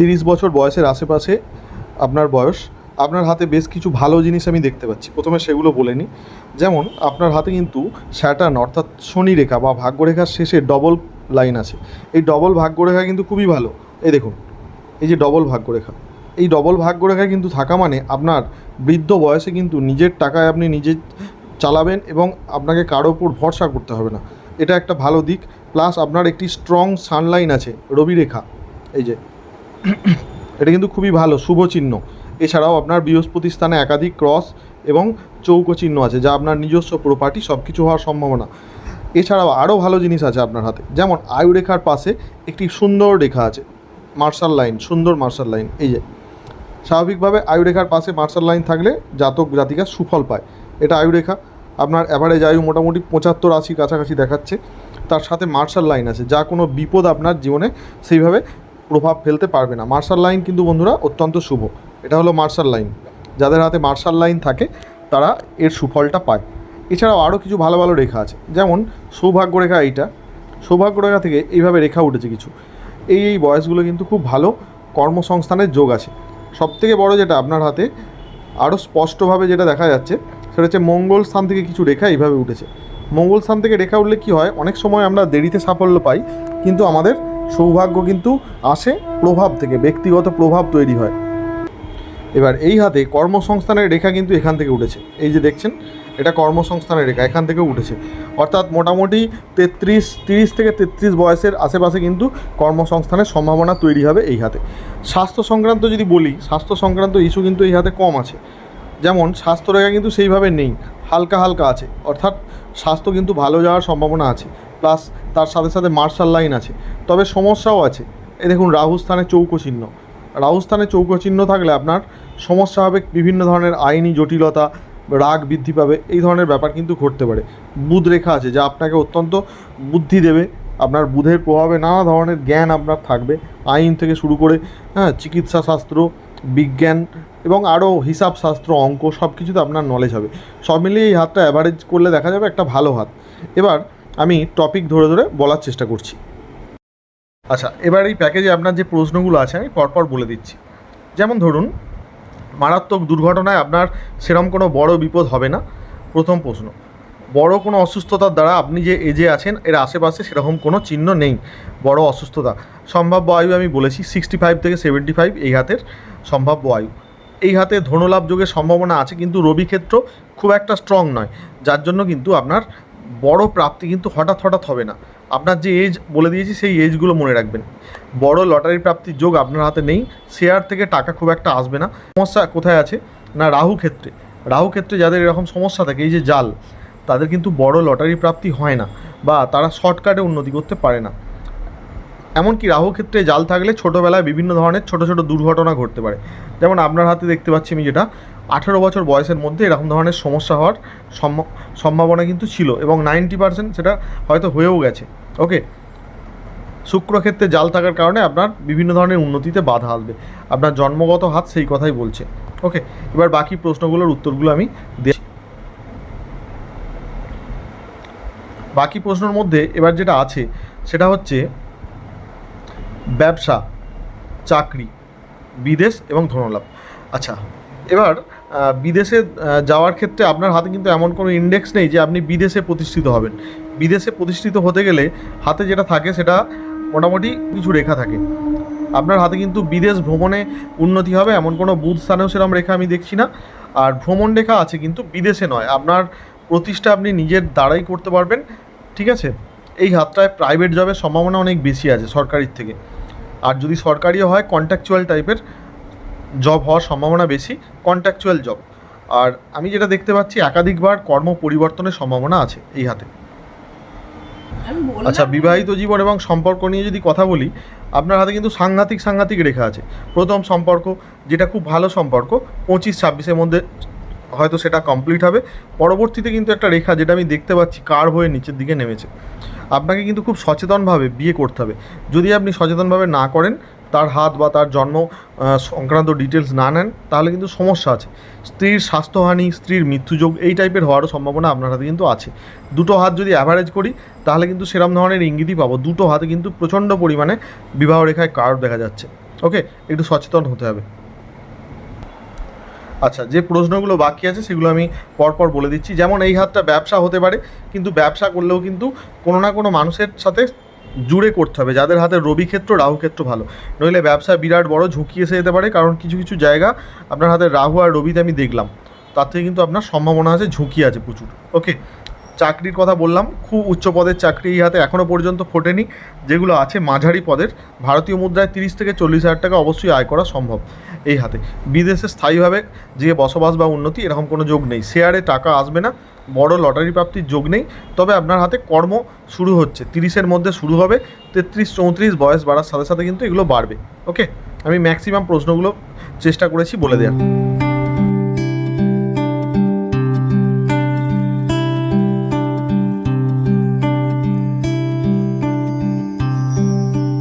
তিরিশ বছর বয়সের আশেপাশে আপনার বয়স, আপনার হাতে বেশ কিছু ভালো জিনিস আমি দেখতে পাচ্ছি। প্রথমে সেগুলো বলে নিই। যেমন, আপনার হাতে কিন্তু স্যাটার্ন অর্থাৎ শনি রেখা বা ভাগ্যরেখার শেষে ডবল লাইন আছে। এই ডবল ভাগ্যরেখা কিন্তু খুবই ভালো। এই দেখুন, এই যে ডবল ভাগ্যরেখা। এই ডবল ভাগ্যরেখা কিন্তু থাকা মানে আপনার বৃদ্ধ বয়সে কিন্তু নিজের টাকায় আপনি নিজে চালাবেন এবং আপনাকে কারও উপর ভরসা করতে হবে না। এটা একটা ভালো দিক। প্লাস আপনার একটি স্ট্রং সানলাইন আছে রবি রেখা এই যে এটা কিন্তু খুবই ভালো, শুভ চিহ্ন। এছাড়াও আপনার বৃহস্পতি স্থানে একাধিক ক্রস এবং চৌকো চিহ্ন আছে, যা আপনার নিজস্ব প্রপার্টি সব কিছু হওয়ার সম্ভাবনা। এছাড়াও আরও ভালো জিনিস আছে আপনার হাতে, যেমন আয়ু রেখার পাশে একটি সুন্দর রেখা আছে, মার্শাল লাইন, সুন্দর মার্শাল লাইন, এই যে। স্বাভাবিকভাবে আয়ুরেখার পাশে মার্শাল লাইন থাকলে জাতক জাতিকা সুফল পায়। এটা আয়ুরেখা, আপনার অ্যাভারেজ আয়ু মোটামুটি পঁচাত্তর আশি কাছাকাছি দেখাচ্ছে। তার সাথে মার্শাল লাইন আছে, যা কোনো বিপদ আপনার জীবনে সেইভাবে প্রভাব ফেলতে পারবে না। মার্শাল লাইন কিন্তু বন্ধুরা অত্যন্ত শুভ। এটা হলো মার্শাল লাইন যাদের হাতে মার্শাল লাইন থাকে, তারা এর সুফলটা পায়। এছাড়াও আরও কিছু ভালো ভালো রেখা আছে। যেমন সৌভাগ্য রেখা এইটা। সৌভাগ্য রেখা থেকে এইভাবে রেখা উঠেছে কিছু। এই এই বয়সগুলো কিন্তু খুব ভালো কর্মসংস্থানের যোগ আছে। সবথেকে বড় যেটা আপনার হাতে আরও স্পষ্টভাবে যেটা দেখা যাচ্ছে, সেটা হচ্ছে মঙ্গল স্থান থেকে কিছু রেখা এইভাবে উঠেছে। মঙ্গল স্থান থেকে রেখা উঠলে কী হয়? অনেক সময় আমরা দেরিতে সাফল্য পাই, কিন্তু আমাদের সৌভাগ্য কিন্তু আসে প্রভাব থেকে, ব্যক্তিগত প্রভাব তৈরি হয়। এবার এই হাতে কর্মসংস্থানের রেখা কিন্তু এখান থেকে উঠেছে। এই যে দেখছেন, এটা কর্মসংস্থানের রেখা, এখান থেকে উঠেছে। অর্থাৎ মোটামুটি তেত্রিশ, তিরিশ থেকে তেত্রিশ বয়সের আশেপাশে কিন্তু কর্মসংস্থানের সম্ভাবনা তৈরি হবে এই হাতে। স্বাস্থ্য সংক্রান্ত যদি বলি, স্বাস্থ্য সংক্রান্ত ইস্যু কিন্তু এই হাতে কম আছে। যেমন, স্বাস্থ্য রেখা কিন্তু সেইভাবে নেই, হালকা হালকা আছে। অর্থাৎ স্বাস্থ্য কিন্তু ভালো যাওয়ার সম্ভাবনা আছে। প্লাস তার সাথে সাথে মার্শাল লাইন আছে। তবে সমস্যাও আছে। এ দেখুন রাহু স্থানে চৌকো চিহ্ন। চৌকো চিহ্ন থাকলে আপনার সমস্যা হবে বিভিন্ন ধরনের আইনি জটিলতা, রাগ বৃদ্ধি পাবে, এই ধরনের ব্যাপার কিন্তু ঘটতে পারে। বুধ রেখা আছে, যা আপনাকে অত্যন্ত বুদ্ধি দেবে। আপনার বুধের প্রভাবে নানা ধরনের জ্ঞান আপনার থাকবে। আইন থেকে শুরু করে হ্যাঁ চিকিৎসা শাস্ত্র, বিজ্ঞান এবং আরও হিসাব শাস্ত্র, অঙ্ক সব কিছুতে আপনার নলেজ হবে। সব মিলিয়ে এই হাতটা অ্যাভারেজ করলে দেখা যাবে একটা ভালো হাত। এবার আমি টপিক ধরে ধরে বলার চেষ্টা করছি। আচ্ছা এবার এই প্যাকেজে আপনার যে প্রশ্নগুলো আছে, আমি পরপর বলে দিচ্ছি। যেমন ধরুন, মারাত্মক দুর্ঘটনায় আপনার সেরম কোনো বড় বিপদ হবে না। প্রথম প্রশ্ন, বড় কোনো অসুস্থতার দ্বারা আপনি যে এজে আছেন, এর আশেপাশে সেরকম কোনো চিহ্ন নেই। বড় অসুস্থতা, সম্ভাব্য আয়ু আমি বলেছি সিক্সটি ফাইভ থেকে সেভেন্টি ফাইভ এই হাতের সম্ভাব্য আয়ু। এই হাতে ধনলাভ যোগের সম্ভাবনা আছে, কিন্তু রবি ক্ষেত্র খুব একটা স্ট্রং নয়। যার জন্য কিন্তু আপনার বড় প্রাপ্তি কিন্তু হঠাৎ হঠাৎ হবে না। আপনার যে এজ বলে দিয়েছি, সেই এজগুলো মনে রাখবেন। বড় লটারি প্রাপ্তির যোগ আপনার হাতে নেই। শেয়ার থেকে টাকা খুব একটা আসবে না। সমস্যা কোথায় আছে? না, রাহু ক্ষেত্রে। রাহু ক্ষেত্রে যাদের এরকম সমস্যা থাকে, এই যে জাল, তাদের কিন্তু বড় লটারি প্রাপ্তি হয় না বা তারা শর্টকাটে উন্নতি করতে পারে না। এমনকি রাহু ক্ষেত্রে জাল থাকলে ছোটোবেলায় বিভিন্ন ধরনের ছোট ছোট দুর্ঘটনা ঘটতে পারে। যেমন আপনার হাতে দেখতে পাচ্ছি আমি যেটা, আঠেরো বছর বয়সের মধ্যে এরকম ধরনের সমস্যা হওয়ার সম্ভ- সম্ভাবনা কিন্তু ছিল এবং নাইনটি পার্সেন্ট সেটা হয়তো হয়েও গেছে। ওকে? শুক্রক্ষেত্রে জাল থাকার কারণে আপনার বিভিন্ন ধরনের উন্নতিতে বাধা আসবে। আপনার জন্মগত হাত সেই কথাই বলছে। ওকে? এবার বাকি প্রশ্নগুলোর উত্তরগুলো আমি দিচ্ছি বাকি প্রশ্নের মধ্যে এবার যেটা আছে, সেটা হচ্ছে ব্যবসা, চাকরি, বিদেশ এবং ধনলাভ। আচ্ছা এবার বিদেশে যাওয়ার ক্ষেত্রে আপনার হাতে কিন্তু এমন কোনো ইন্ডেক্স নেই যে আপনি বিদেশে প্রতিষ্ঠিত হবেন। বিদেশে প্রতিষ্ঠিত হতে গেলে হাতে যেটা থাকে সেটা মোটামুটি কিছু রেখা থাকে। আপনার হাতে কিন্তু বিদেশ ভ্রমণে উন্নতি হবে এমন কোনো বুধ স্থানেও সেরকম রেখা আমি দেখছি না। আর ভ্রমণ রেখা আছে কিন্তু বিদেশে নয়। আপনার প্রতিষ্ঠা আপনি নিজের দ্বারাই করতে পারবেন, ঠিক আছে? এই হাতটায় প্রাইভেট জবের সম্ভাবনা অনেক বেশি আছে সরকারির থেকে। আর যদি সরকারিও হয় কন্ট্রাকচুয়াল টাইপের জব হওয়ার সম্ভাবনা বেশি কন্ট্রাকচুয়াল জব আর আমি যেটা দেখতে পাচ্ছি একাধিকবার কর্ম পরিবর্তনের সম্ভাবনা আছে এই হাতে। আচ্ছা বিবাহিত জীবন এবং সম্পর্ক নিয়ে যদি কথা বলি আপনার হাতে কিন্তু সাংঘাতিক সাংঘাতিক রেখা আছে। প্রথম সম্পর্ক যেটা খুব ভালো সম্পর্ক পঁচিশ ছাব্বিশের মধ্যে হয়তো সেটা কমপ্লিট হবে। পরবর্তীতে কিন্তু একটা রেখা যেটা আমি দেখতে পাচ্ছি কার হয়ে নিচের দিকে নেমেছে। আপনাকে কিন্তু খুব সচেতনভাবে বিয়ে করতে হবে। যদি আপনি সচেতনভাবে না করেন, তার হাত বা তার জন্ম সংক্রান্ত ডিটেলস না নেন, তাহলে কিন্তু সমস্যা আছে। স্ত্রীর স্বাস্থ্যহানি, স্ত্রীর মৃত্যুযোগ, এই টাইপের হওয়ারও সম্ভাবনা আপনার হাতে কিন্তু আছে। দুটো হাত যদি অ্যাভারেজ করি, তাহলে কিন্তু সেরম ধরনের ইঙ্গিতই পাবো। দুটো হাতে কিন্তু প্রচণ্ড পরিমাণে বিবাহ রেখায় কার্ড দেখা যাচ্ছে। ওকে একটু সচেতন হতে হবে। আচ্ছা যে প্রশ্নগুলো বাকি আছে সেগুলো আমি পরপর বলে দিচ্ছি। যেমন এই হাতটা ব্যবসা হতে পারে, কিন্তু ব্যবসা করলেও কিন্তু কোনো না কোনো মানুষের সাথে জুড়ে করতে হবে। যাদের হাতে রবি ক্ষেত্র, রাহু ক্ষেত্র ভালো। নইলে ব্যবসা বিরাট বড় ঝুঁকি এসে যেতে পারে, কারণ কিছু কিছু জায়গা আপনার হাতে রাহু আর রবিতে আমি দেখলাম। তার থেকে কিন্তু আপনার সম্ভাবনা আছে, ঝুঁকি আছে প্রচুর। ওকে চাকরির কথা বললাম, খুব উচ্চ পদের চাকরি এই হাতে এখনও পর্যন্ত ফোটেনি। যেগুলো আছে মাঝারি পদের, ভারতীয় মুদ্রায় তিরিশ থেকে চল্লিশ হাজার টাকা অবশ্যই আয় করা সম্ভব এই হাতে। বিদেশে স্থায়ীভাবে যে বসবাস বা উন্নতি, এরকম কোনো যোগ নেই। শেয়ারে টাকা আসবে না, বড় লটারি প্রাপ্তির যোগ নেই। তবে আপনার হাতে কর্ম শুরু হচ্ছে, তিরিশের মধ্যে শুরু হবে, তেত্রিশ, চৌত্রিশ বয়স বাড়ার সাথে সাথে কিন্তু এগুলো বাড়বে। ওকে? আমি ম্যাক্সিমাম প্রশ্নগুলো চেষ্টা করেছি বলে দেওয়ার।